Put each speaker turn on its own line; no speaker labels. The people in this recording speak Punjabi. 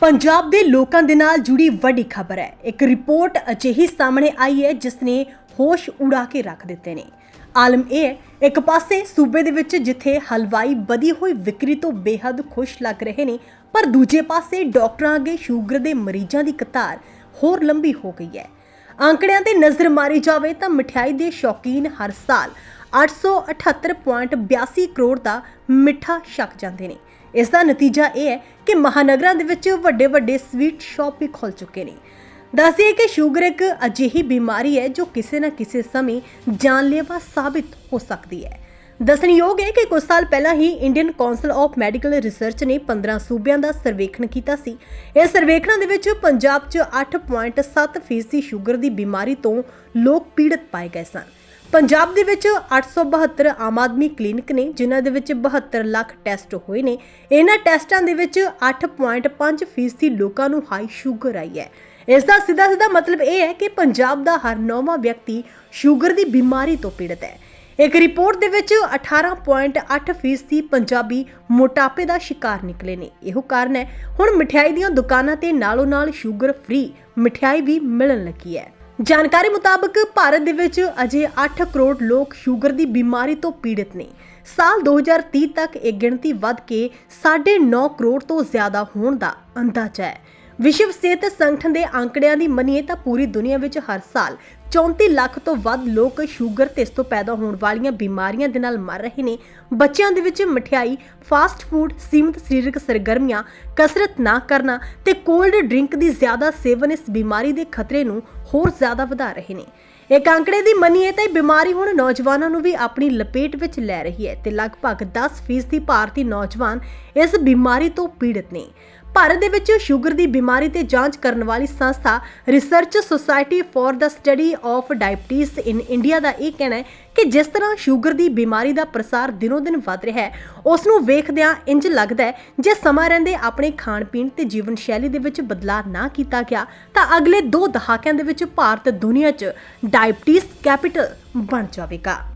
ਪੰਜਾਬ ਦੇ ਲੋਕਾਂ ਦੇ ਨਾਲ ਜੁੜੀ ਵੱਡੀ ਖਬਰ ਹੈ। ਇੱਕ ਰਿਪੋਰਟ ਅਜਿਹੀ ਸਾਹਮਣੇ ਆਈ ਹੈ ਜਿਸ ਨੇ ਹੋਸ਼ ਉਡਾ ਕੇ ਰੱਖ ਦਿੱਤੇ ਨੇ। ਆਲਮ ਇਹ ਹੈ, ਇੱਕ ਪਾਸੇ ਸੂਬੇ ਦੇ ਵਿੱਚ ਜਿੱਥੇ ਹਲਵਾਈ ਵਧੀ ਹੋਈ ਵਿਕਰੀ ਤੋਂ ਬੇਹੱਦ ਖੁਸ਼ ਲੱਗ ਰਹੇ ਨੇ, ਪਰ ਦੂਜੇ ਪਾਸੇ ਡਾਕਟਰਾਂ ਅੱਗੇ ਸ਼ੂਗਰ ਦੇ ਮਰੀਜ਼ਾਂ ਦੀ ਕਤਾਰ ਹੋਰ ਲੰਬੀ ਹੋ ਗਈ ਹੈ। ਅੰਕੜਿਆਂ ਤੇ ਨਜ਼ਰ ਮਾਰੀ ਜਾਵੇ ਤਾਂ ਮਠਿਆਈ ਦੇ ਸ਼ੌਕੀਨ ਹਰ ਸਾਲ 878.82 ਕਰੋੜ ਦਾ ਮਿੱਠਾ ਛਕ ਜਾਂਦੇ ਨੇ। ਇਸ ਦਾ ਨਤੀਜਾ ਇਹ ਹੈ ਕਿ ਮਹਾਨਗਰਾਂ ਦੇ ਵਿੱਚ ਵੱਡੇ ਵੱਡੇ ਸਵੀਟ ਸ਼ਾਪ ਵੀ ਖੁੱਲ ਚੁੱਕੇ ਨੇ। ਦੱਸਿਏ ਕਿ ਸ਼ੂਗਰ ਇੱਕ ਅਜਿਹੀ ਬਿਮਾਰੀ ਹੈ ਜੋ ਕਿਸੇ ਨਾ ਕਿਸੇ ਸਮੇਂ ਜਾਨਲੇਵਾ ਸਾਬਿਤ ਹੋ ਸਕਦੀ ਹੈ। ਦੱਸਣਯੋਗ ਹੈ ਕਿ ਕੁਝ ਸਾਲ ਪਹਿਲਾਂ ਹੀ Indian council of medical research ਨੇ 15 ਸੂਬਿਆਂ ਦਾ ਸਰਵੇਖਣ ਕੀਤਾ ਸੀ। ਇਸ ਸਰਵੇਖਣ ਦੇ ਵਿੱਚ ਪੰਜਾਬ 'ਚ 8.7% ਫੀਸਦੀ ਸ਼ੂਗਰ ਦੀ ਬਿਮਾਰੀ ਤੋਂ ਲੋਕ ਪੀੜਤ ਪਾਏ ਗਏ ਸਨ। ਪੰਜਾਬ ਦੇ ਵਿੱਚ 872 ਆਮ ਆਦਮੀ ਕਲੀਨਿਕ ਨੇ, ਜਿਨ੍ਹਾਂ ਦੇ ਵਿੱਚ 72 ਲੱਖ ਟੈਸਟ ਹੋਏ ਨੇ। ਇਹਨਾਂ ਟੈਸਟਾਂ ਦੇ ਵਿੱਚ 8.5% ਫੀਸਦੀ ਲੋਕਾਂ ਨੂੰ ਹਾਈ ਸ਼ੂਗਰ ਆਈ ਹੈ। ਇਸ ਦਾ ਸਿੱਧਾ ਸਿੱਧਾ ਮਤਲਬ ਇਹ ਹੈ ਕਿ ਪੰਜਾਬ ਦਾ ਹਰ ਨੌਵਾਂ ਵਿਅਕਤੀ ਸ਼ੂਗਰ ਦੀ ਬਿਮਾਰੀ ਤੋਂ ਪੀੜਤ ਹੈ। ਇੱਕ ਰਿਪੋਰਟ ਦੇ ਵਿੱਚ 18.8 ਫੀਸਦੀ ਪੰਜਾਬੀ ਮੋਟਾਪੇ ਦਾ ਸ਼ਿਕਾਰ ਨਿਕਲੇ ਨੇ। ਇਹੋ ਕਾਰਨ ਹੈ, ਹੁਣ ਮਠਿਆਈ ਦੀਆਂ ਦੁਕਾਨਾਂ ਤੇ ਨਾਲੋਂ ਨਾਲ ਸ਼ੂਗਰ ਫ੍ਰੀ ਮਠਿਆਈ ਵੀ ਮਿਲਣ ਲੱਗੀ ਹੈ। ਜਾਣਕਾਰੀ ਮੁਤਾਬਕ ਭਾਰਤ ਦੇ ਵਿੱਚ ਅਜੇ 8 ਕਰੋੜ ਲੋਕ ਸ਼ੂਗਰ ਦੀ ਬਿਮਾਰੀ ਤੋਂ ਪੀੜਤ ਨੇ। ਸਾਲ 2030 ਤੱਕ ਇਹ ਗਿਣਤੀ ਵੱਧ ਕੇ 9.5 ਕਰੋੜ ਤੋਂ ਜ਼ਿਆਦਾ ਹੋਣ ਦਾ ਅੰਦਾਜ਼ਾ ਹੈ। ਵਿਸ਼ਵ ਸਿਹਤ ਸੰਗਠਨ ਦੇ ਅੰਕੜਿਆਂ ਦੀ ਮੰਨੀਏ ਤਾਂ ਪੂਰੀ ਦੁਨੀਆ ਵਿੱਚ ਹਰ ਸਾਲ 34 ਲੱਖ ਤੋਂ ਵੱਧ ਲੋਕ ਸ਼ੂਗਰ ਤੇ ਇਸ ਤੋਂ ਪੈਦਾ ਹੋਣ ਵਾਲੀਆਂ ਬਿਮਾਰੀਆਂ ਦੇ ਨਾਲ ਮਰ ਰਹੇ ਨੇ। ਬੱਚਿਆਂ ਦੇ ਵਿੱਚ ਮਠਿਆਈ, ਫਾਸਟ ਫੂਡ, ਸੀਮਿਤ ਸਰੀਰਕ ਸਰਗਰਮੀਆਂ, ਕਸਰਤ ਨਾ ਕਰਨਾ ਤੇ ਕੋਲਡ ਡਰਿੰਕ ਦੀ ਜ਼ਿਆਦਾ ਸੇਵਨ ਇਸ ਬਿਮਾਰੀ ਦੇ ਖਤਰੇ ਨੂੰ ਹੋਰ ਜ਼ਿਆਦਾ ਵਧਾ ਰਹੇ ਨੇ। ਇੱਕ ਅੰਕੜੇ ਦੀ ਮੰਨੀਏ ਤਾਂ ਇਹ ਬਿਮਾਰੀ ਹੁਣ ਨੌਜਵਾਨਾਂ ਨੂੰ ਵੀ ਆਪਣੀ ਲਪੇਟ ਵਿੱਚ ਲੈ ਰਹੀ ਹੈ ਤੇ ਲਗਭਗ 10% ਭਾਰਤੀ ਨੌਜਵਾਨ ਇਸ ਬਿਮਾਰੀ ਤੋਂ ਪੀੜਤ ਨੇ। ਭਾਰਤ ਦੇ ਵਿੱਚ ਸ਼ੂਗਰ ਦੀ ਬਿਮਾਰੀ ਤੇ ਜਾਂਚ ਕਰਨ ਵਾਲੀ ਸੰਸਥਾ research society for the study of diabetes in India ਦਾ ਇਹ ਕਹਿਣਾ ਹੈ ਕਿ ਜਿਸ ਤਰ੍ਹਾਂ ਸ਼ੂਗਰ ਦੀ ਬਿਮਾਰੀ ਦਾ ਪ੍ਰਸਾਰ ਦਿਨੋ ਦਿਨ ਵਧ ਰਿਹਾ ਹੈ, ਉਸ ਨੂੰ ਵੇਖਦਿਆਂ ਇੰਜ ਲੱਗਦਾ ਹੈ, ਜੇ ਸਮਾਂ ਰਹਿੰਦੇ ਆਪਣੇ ਖਾਣ ਪੀਣ ਤੇ ਜੀਵਨ ਸ਼ੈਲੀ ਦੇ ਵਿੱਚ ਬਦਲਾਅ ਨਾ ਕੀਤਾ ਗਿਆ, ਤਾਂ ਅਗਲੇ 2 ਦਹਾਕਿਆਂ ਦੇ ਵਿੱਚ ਭਾਰਤ ਦੁਨੀਆ 'ਚ ਡਾਇਬਟੀਜ਼ ਕੈਪੀਟਲ ਬਣ ਜਾਵੇਗਾ।